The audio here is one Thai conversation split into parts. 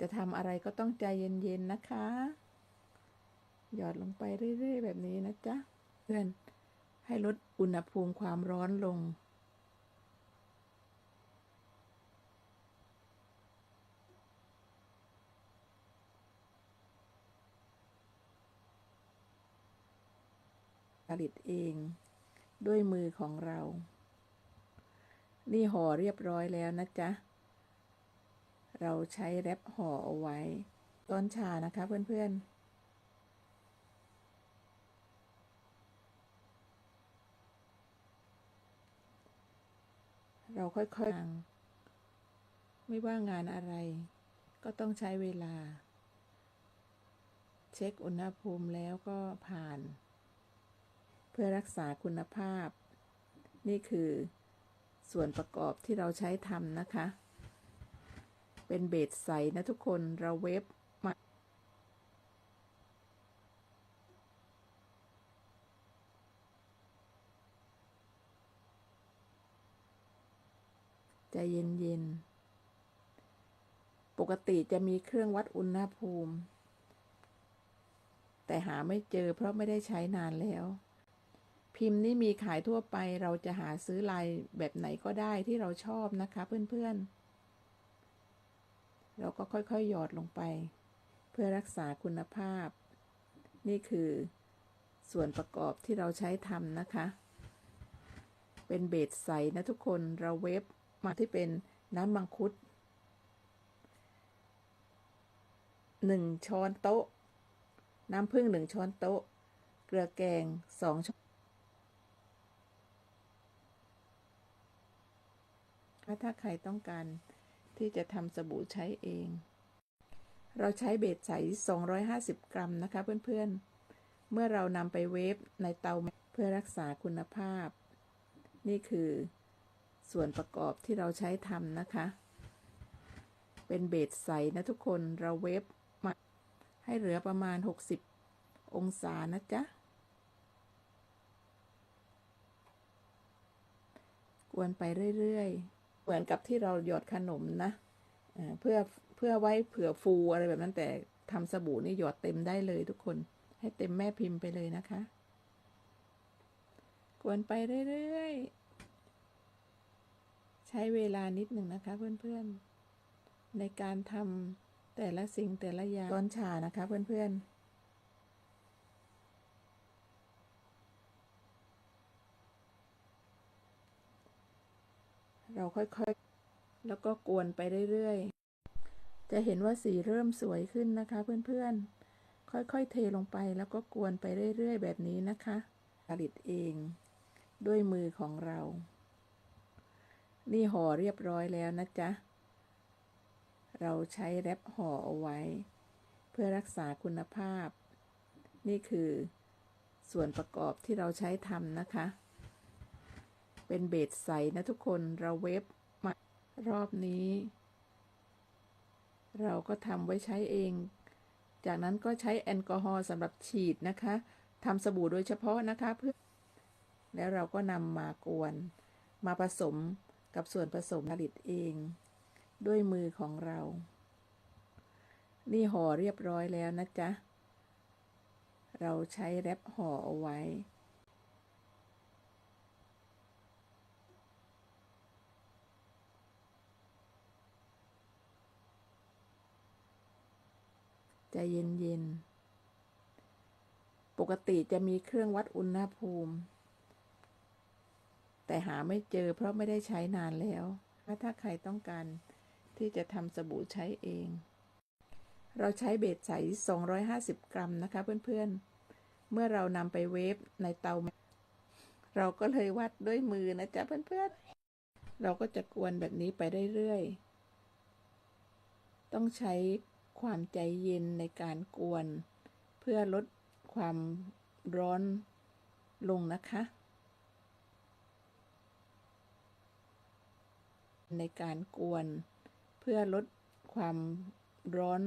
จะทำอะไรก็ต้องใจเย็นๆนะคะ หยอดลงไปเรื่อยๆแบบนี้นะจ๊ะ เพื่อนให้ลดอุณหภูมิความร้อนลง ผลิตเองด้วยมือของเรา นี่ห่อเรียบร้อยแล้วนะจ๊ะ เราใช้แรปห่อเอาไว้ ต้นชานะคะเพื่อนๆเราค่อยๆ ไม่ว่างานอะไร ก็ต้องใช้เวลา เช็คอุณหภูมิแล้วก็ผ่าน เพื่อรักษาคุณภาพ นี่คือส่วนประกอบที่เราใช้ทำนะคะ เป็นเบสใสนะทุกคนเราเวฟมาใจเย็นๆ ปกติจะมีเครื่องวัดอุณหภูมิ แต่หาไม่เจอเพราะไม่ได้ใช้นานแล้ว พิมพ์นี่มีขายทั่วไปเราจะหาซื้อลายแบบไหนก็ได้ที่เราชอบนะคะเพื่อนๆ เราก็ค่อยๆ หยอดลงไป เพื่อรักษาคุณภาพ นี่คือส่วนประกอบที่เราใช้ทำนะคะ เป็นเบสใสนะทุกคนเราเวฟมาที่เป็นน้ำมังคุดหนึ่งช้อนโต๊ะ น้ำผึ้งหนึ่งช้อนโต๊ะ เกลือแกงสองช้อนถ้าใครต้องการ ที่จะทำสบู่ใช้เอง เราใช้เบสใส 250 กรัมนะคะเพื่อนๆ เมื่อเรานำไปเวฟในเตาเพื่อรักษาคุณภาพ นี่คือส่วนประกอบที่เราใช้ทำนะคะ เป็นเบสใสนะทุกคน เราเวฟมาให้เหลือประมาณ 60 องศานะจ๊ะกวนไปเรื่อย ๆ เหมือนกับที่เราหยอดขนมนะเพื่อเพื่อไว้เผื่อฟูอะไรแบบนั้นแต่ทำสบู่นี่หยอดเต็มได้เลยทุกคน ให้เต็มแม่พิมพ์ไปเลยนะคะ กวนไปเรื่อยๆ ใช้เวลานิดหนึ่งนะคะเพื่อนๆ ในการทำแต่ละสิ่งแต่ละอย่างต้นชานะคะเพื่อนๆ เราค่อยๆ แล้วก็กวนไปเรื่อยๆ จะเห็นว่าสีเริ่มสวยขึ้นนะคะ เพื่อนๆ ค่อยๆ เทลงไปแล้วก็กวนไปเรื่อยๆ แบบนี้นะคะผลิตเองด้วยมือของเรา นี่ห่อเรียบร้อยแล้วนะจ๊ะ เราใช้แรปห่อเอาไว้ เพื่อรักษาคุณภาพ นี่คือส่วนประกอบที่เราใช้ทำนะคะ เป็นเบสใสนะทุกคนเราเวฟมารอบนี้ เราก็ทำไว้ใช้เอง จากนั้นก็ใช้แอลกอฮอล์สำหรับฉีดนะคะทำสบู่โดยเฉพาะนะคะเพื่อ แล้วเราก็นำมากวน มาผสมกับส่วนผสมผลิตเอง ด้วยมือของเรา นี่ห่อเรียบร้อยแล้วนะจ๊ะ เราใช้แรปห่อเอาไว้ ใจเย็นๆ ปกติจะมีเครื่องวัดอุณหภูมิ แต่หาไม่เจอเพราะไม่ได้ใช้นานแล้ว ถ้าใครต้องการที่จะทำสบู่ใช้เอง เราใช้เบสใส 250 กรัมนะคะเพื่อนๆ เมื่อเรานำไปเวฟในเตา เราก็เลยวัดด้วยมือนะจ๊ะเพื่อนๆ เราก็จะกวนแบบนี้ไปเรื่อยๆ ต้องใช้ ความใจเย็นในการกวน เพื่อลดความร้อนลงนะคะ ในการกวนเพื่อลดความร้อน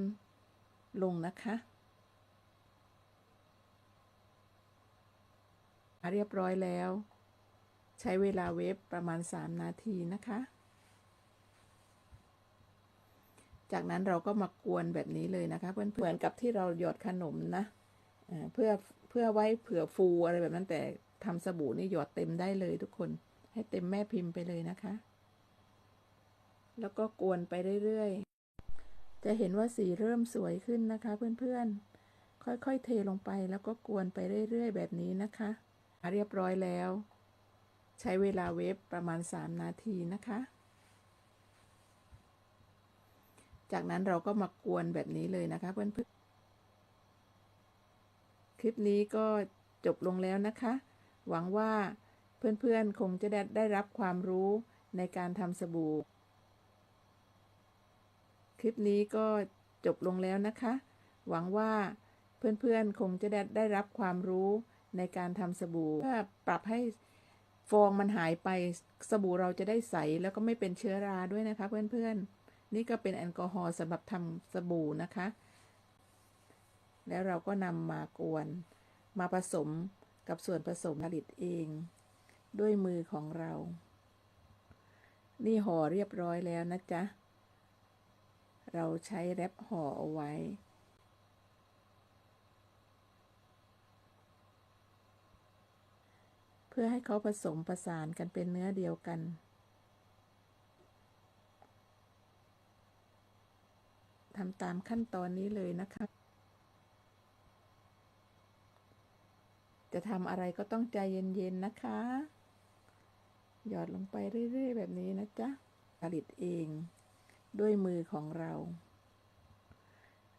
ลงนะคะเรียบร้อยแล้ว ใช้เวลาเวฟประมาณ 3 นาทีนะคะ จากนั้นเราก็มากวนแบบนี้เลยนะคะเพื่อนๆเหมือนกับที่เราหยอดขนมนะเพื่อเพื่อไว้เผื่อฟูอะไรแบบนั้นแต่ทำสบู่นี่หยอดเต็มได้เลยทุกคน ให้เต็มแม่พิมพ์ไปเลยนะคะ แล้วก็กวนไปเรื่อยๆ จะเห็นว่าสีเริ่มสวยขึ้นนะคะ เพื่อนๆ ค่อยๆ เทลงไปแล้วก็กวนไปเรื่อยๆ แบบนี้นะคะเรียบร้อยแล้ว ใช้เวลาเวฟประมาณ 3 นาทีนะคะ จากนั้นเราก็มากวนแบบนี้เลยนะคะเพื่อนๆ คลิปนี้ก็จบลงแล้วนะคะ หวังว่าเพื่อนๆ คงจะได้ได้รับความรู้ในการทำสบู่ คลิปนี้ก็จบลงแล้วนะคะ หวังว่าเพื่อนๆ คงจะได้ได้รับความรู้ในการทำสบู่เพื่อปรับให้ฟองมันหายไปสบู่เราจะได้ใสแล้วก็ไม่เป็นเชื้อราด้วยนะคะเพื่อนๆ นี่ก็เป็นแอลกอฮอล์สำหรับทำสบู่นะคะ แล้วเราก็นำมากวน มาผสมกับส่วนผสมผลิตเอง ด้วยมือของเรา นี่ห่อเรียบร้อยแล้วนะจ๊ะ เราใช้แรปห่อเอาไว้เพื่อให้เขาผสมประสานกันเป็นเนื้อเดียวกัน ทำตามขั้นตอนนี้เลยนะคะ จะทำอะไรก็ต้องใจเย็นๆนะคะ หยอดลงไปเรื่อยๆ แบบนี้นะจ๊ะ ผลิตเองด้วยมือของเรา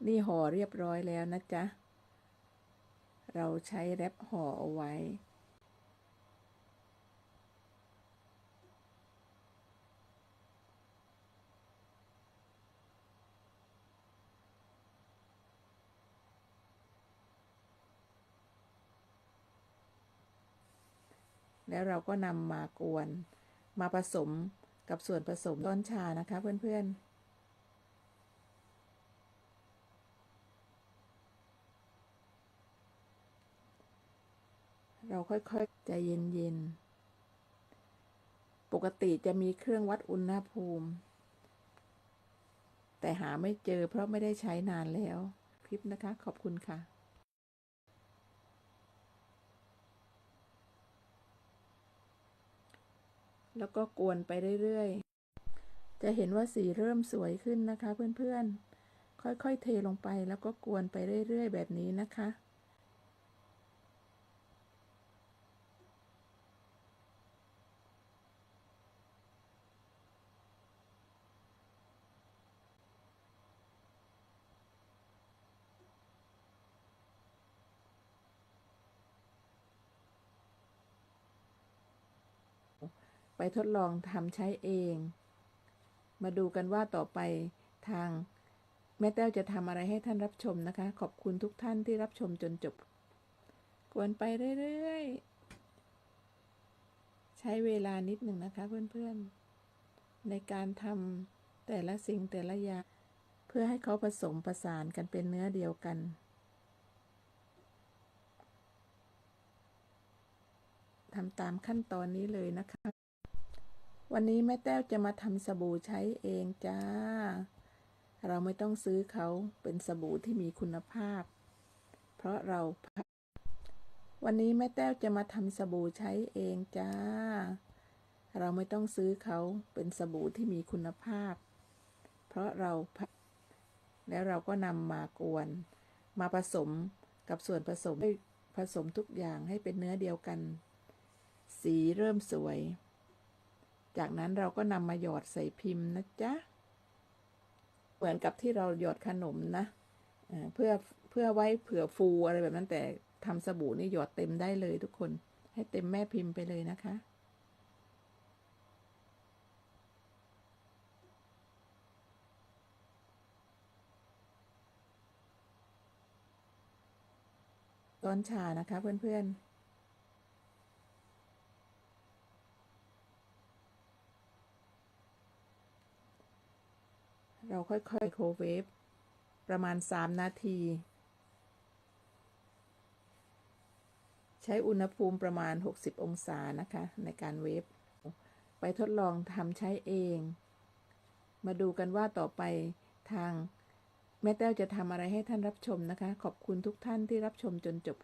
นี่ห่อเรียบร้อยแล้วนะจ๊ะ เราใช้แรปห่อเอาไว้ แล้วเราก็นำมากวน มาผสมกับส่วนผสมต้นชานะคะเพื่อนๆเราค่อยๆใจเย็นๆ ปกติจะมีเครื่องวัดอุณหภูมิ แต่หาไม่เจอเพราะไม่ได้ใช้นานแล้ว คลิปนะคะ ขอบคุณค่ะ แล้วก็กวนไปเรื่อยๆ จะเห็นว่าสีเริ่มสวยขึ้นนะคะเพื่อนๆ ค่อยๆ เทลงไปแล้วก็กวนไปเรื่อยๆ แบบนี้นะคะ ไปทดลองทำใช้เอง มาดูกันว่าต่อไปทางแม่แต้วจะทำอะไรให้ท่านรับชมนะคะ ขอบคุณทุกท่านที่รับชมจนจบ กวนไปเรื่อยๆ ใช้เวลานิดหนึ่งนะคะเพื่อนๆ ในการทำแต่ละสิ่งแต่ละอย่างเพื่อให้เขาผสมประสานกันเป็นเนื้อเดียวกันทำตามขั้นตอนนี้เลยนะคะ วันนี้แม่แต้วจะมาทำสบู่ใช้เองจ้า เราไม่ต้องซื้อเขาเป็นสบู่ที่มีคุณภาพ เพราะเรา วันนี้แม่แต้วจะมาทำสบู่ใช้เองจ้า เราไม่ต้องซื้อเขาเป็นสบู่ที่มีคุณภาพ เพราะเรา แล้วเราก็นำมากวน มาผสมกับส่วนผสมผสมทุกอย่างให้เป็นเนื้อเดียวกัน สีเริ่มสวย จากนั้นเราก็นำมาหยอดใส่พิมพ์นะจ๊ะ เหมือนกับที่เราหยอดขนมนะเพื่อเพื่อไว้เผื่อฟูอะไรแบบนั้นแต่ทำสบู่นี่หยอดเต็มได้เลยทุกคน ให้เต็มแม่พิมพ์ไปเลยนะคะต้นชานะคะเพื่อนๆ เรา ค่อยๆไมโครเวฟประมาณ 3 นาที ใช้อุณหภูมิประมาณ 60 องศานะคะ ในการเวฟไปทดลองทำใช้เอง มาดูกันว่าต่อไปทางแม่แต้วจะทำอะไรให้ท่านรับชมนะคะ ขอบคุณทุกท่านที่รับชมจนจบ